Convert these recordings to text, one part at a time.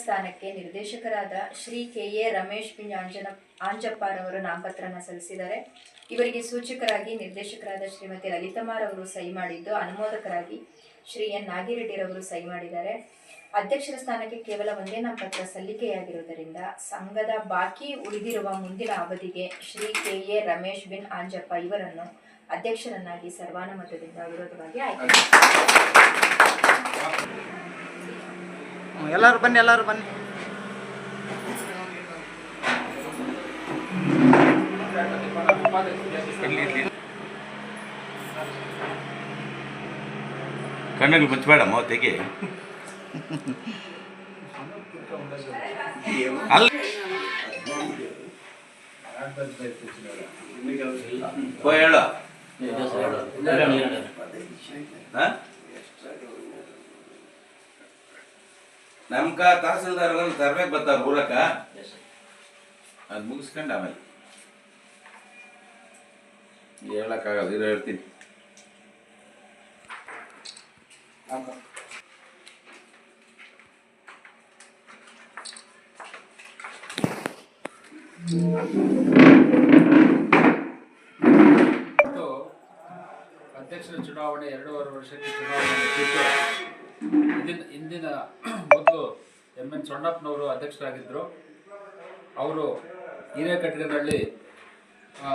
ಸ್ಥಾನಕ್ಕೆ ನಿರ್ದೇಶಕರಾದ Shri K A Ramesh ಬಿ ಆಂಜನ ಆಂಜಪ್ಪರವರು ನಾಮಪತ್ರನ ಸಲ್ಲಿಸಿದ್ದಾರೆ. ಇವರಿಗೆ ಸೂಚಕರಾಗಿ ನಿರ್ದೇಶಕರಾದ ಶ್ರೀಮತಿ ಲಲಿತಮ್ಮರವರು ಸಹಿ ಮಾಡಿದ್ದು, ಅನುಮೋದಕರಾಗಿ ಶ್ರೀ ಎನ್ ನಾಗಿರೆಡ್ಡಿರವರು ಸಹಿ ಮಾಡಿದ್ದಾರೆ. ಅಧ್ಯಕ್ಷರ ಸ್ಥಾನಕ್ಕೆ ಕೇವಲ ಒಂದೇ ನಾಮಪತ್ರ ಸಲ್ಲಿಕೆಯಾಗಿರುವುದರಿಂದ ಸಂಘದ ಬಾಕಿ ಉಳಿದಿರುವ ಮುಂದಿನ ಅವಧಿಗೆ ಶ್ರೀ ಕೆ ಎ ರಮೇಶ್ ಬಿನ್ ಆಂಜಪ್ಪ ಇವರನ್ನು ಅಧ್ಯಕ್ಷರನ್ನಾಗಿ ಸರ್ವಾನುಮತದಿಂದ ವಿರೋಧವಾಗಿ ಆಯ್ಕೆ ಎಲ್ಲರೂ ಬನ್ನಿ ಎಲ್ಲರೂ ಬನ್ನಿ. ಕಣ್ಣಲ್ಲಿ ಮುಚ್ಚಬೇಡ ಮೋತೆಗೆ. ಅಲ್ಲ. ಓ ಹೇಳು ಹಾ? ನಮ್ಕ ತಹಸೀಲ್ದಾರ್ ತರ್ಬೇಕು ಬರ್ತಾರ ಊರಕ್ಕ. ಅದ್ ಮುಗಿಸ್ಕೊಂಡು ಆಮೇಲೆ. ಹೇಳಕ್ಕಾಗಲ್ಲ ಇರೋ ಹೇಳ್ತೀನಿ. ಅಧ್ಯಕ್ಷರ ಚುನಾವಣೆ ಎರಡೂವರೆ ವರ್ಷಕ್ಕೆ ಚುನಾವಣೆ ಮುಗಿದಿದ್ದು ಎನ್ ಸೊಣ್ಣಪ್ಪನವರು ಅಧ್ಯಕ್ಷರಾಗಿದ್ದರು ಅವರು ಹಿರೇಕಟ್ಟಿಗೆನಲ್ಲಿ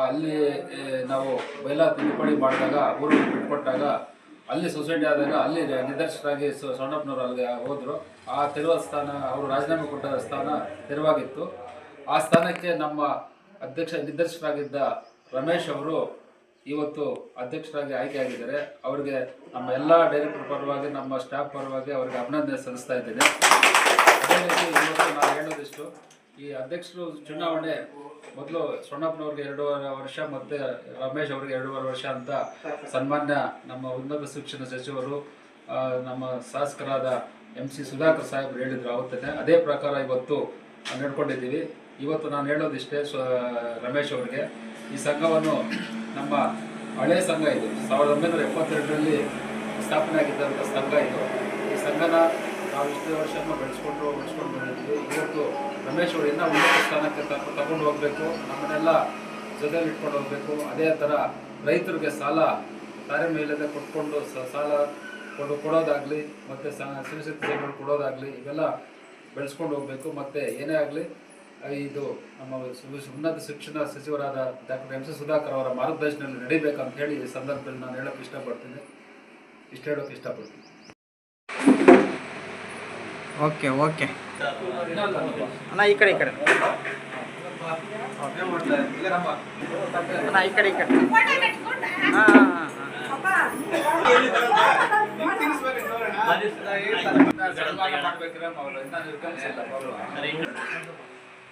ಅಲ್ಲಿ ನಾವು ಬೈಲಾ ತಿದ್ದುಪಡಿ ಮಾಡಿದಾಗ ಊರು ಬಿಟ್ಕೊಟ್ಟಾಗ, ಅಲ್ಲಿ ಸೊಸೈಟಿ ಆದಾಗ ಅಲ್ಲಿ ನಿದರ್ಶಕರಾಗಿ ಸೊಣ್ಣಪ್ಪನವರು ಅಲ್ಲಿಗೆ ಹೋದರು. ಆ ತೆರುವ ಸ್ಥಾನ, ಅವರು ರಾಜೀನಾಮೆ ಕೊಟ್ಟ ಸ್ಥಾನ ತೆರವಾಗಿತ್ತು. ಆ ಸ್ಥಾನಕ್ಕೆ ನಮ್ಮ ಅಧ್ಯಕ್ಷ ನಿದರ್ಶಕರಾಗಿದ್ದ ರಮೇಶ್ ಅವರು ಇವತ್ತು ಅಧ್ಯಕ್ಷರಾಗಿ ಆಯ್ಕೆಯಾಗಿದ್ದಾರೆ ಅವರಿಗೆ ನಮ್ಮ ಎಲ್ಲ ಡೈರೆಕ್ಟರ್ ಪರವಾಗಿ, ನಮ್ಮ ಸ್ಟಾಫ್ ಪರವಾಗಿ ಅವರಿಗೆ ಅಭಿನಂದನೆ ಸಲ್ಲಿಸ್ತಾ ಇದ್ದೇನೆ. ಅದೇ ರೀತಿ ಇವತ್ತು ನಾನು ಹೇಳೋದಿಷ್ಟು, ಈ ಅಧ್ಯಕ್ಷರು ಚುನಾವಣೆ ಮೊದಲು ಸೊಣ್ಣಪ್ಪನವ್ರಿಗೆ ಎರಡೂವರೆ ವರ್ಷ ಮತ್ತು ರಮೇಶ್ ಅವರಿಗೆ ಎರಡೂವರೆ ವರ್ಷ ಅಂತ ಸನ್ಮಾನ್ಯ ನಮ್ಮ ಉನ್ನತ ಶಿಕ್ಷಣ ಸಚಿವರು ನಮ್ಮ ಶಾಸಕರಾದ ಎಂ ಸಿ ಸುಧಾಕರ್ ಸಾಹೇಬ್ರು ಹೇಳಿದ್ರು ಅದೇ ಪ್ರಕಾರ ಇವತ್ತು ನಡ್ಕೊಂಡಿದ್ದೀವಿ. ಇವತ್ತು ನಾನು ಹೇಳೋದಿಷ್ಟೇ ಸ್ವ ರಮೇಶ್ ಅವರಿಗೆ. ಈ ಸಂಘವನ್ನು ನಮ್ಮ ಹಳೆಯ ಸಂಘ ಇದು. ಸಾವಿರದ ಒಂಬೈನೂರ ಎಪ್ಪತ್ತೆರಡರಲ್ಲಿ ಸ್ಥಾಪನೆ ಆಗಿದ್ದಂಥ ಸಂಘ ಇದು. ಈ ಸಂಘನ ನಾವು ಇಷ್ಟು ವರ್ಷನೂ ಬೆಳೆಸ್ಕೊಂಡು ಬೆಳೆಸ್ಕೊಂಡು ಬಂದಿದ್ವಿ ಇವತ್ತು ರಮೇಶ್ ಅವರು ಇನ್ನೂ ಉನ್ನತ ಸ್ಥಾನಕ್ಕೆ ತಗೊಂಡು ತಗೊಂಡು ಹೋಗಬೇಕು. ನಮ್ಮನ್ನೆಲ್ಲ ಜೊತೆಲಿ ಇಟ್ಕೊಂಡು ಹೋಗಬೇಕು. ಅದೇ ಥರ ರೈತರಿಗೆ ಸಾಲ, ತಾರೆ ಮೇಲೆಲ್ಲ ಕೊಟ್ಕೊಂಡು ಸಾಲ ಕೊಡು, ಕೊಡೋದಾಗಲಿ, ಮತ್ತು ಸಿರಿಶಕ್ತಿ ಸೇವೆಗಳು ಕೊಡೋದಾಗಲಿ, ಇವೆಲ್ಲ ಬೆಳೆಸ್ಕೊಂಡು ಹೋಗಬೇಕು. ಮತ್ತು ಏನೇ ಆಗಲಿ ಇದು ನಮ್ಮ ಸು- ಉನ್ನತ ಶಿಕ್ಷಣ ಸಚಿವರಾದ ಡಾಕ್ಟರ್ ಎಂ ಸಿ ಸುಧಾಕರ್ ಅವರ ಮಾರ್ಗದರ್ಶನದಲ್ಲಿ ನಡಿಬೇಕಂತ ಹೇಳಿ ಈ ಸಂದರ್ಭದಲ್ಲಿ ನಾನು ಹೇಳೋಕ್ಕೆ ಇಷ್ಟಪಡ್ತೀನಿ. ಇಷ್ಟ ಹೇಳೋಕ್ಕೆ ಇಷ್ಟಪಡ್ತೀನಿ. Okay okay. ಅಣ್ಣ ಈ ಕಡೆ ಈ ಕಡೆ. ಅಣ್ಣ ಈ ಕಡೆ ಈ ಕಡೆ. ಹಾಂ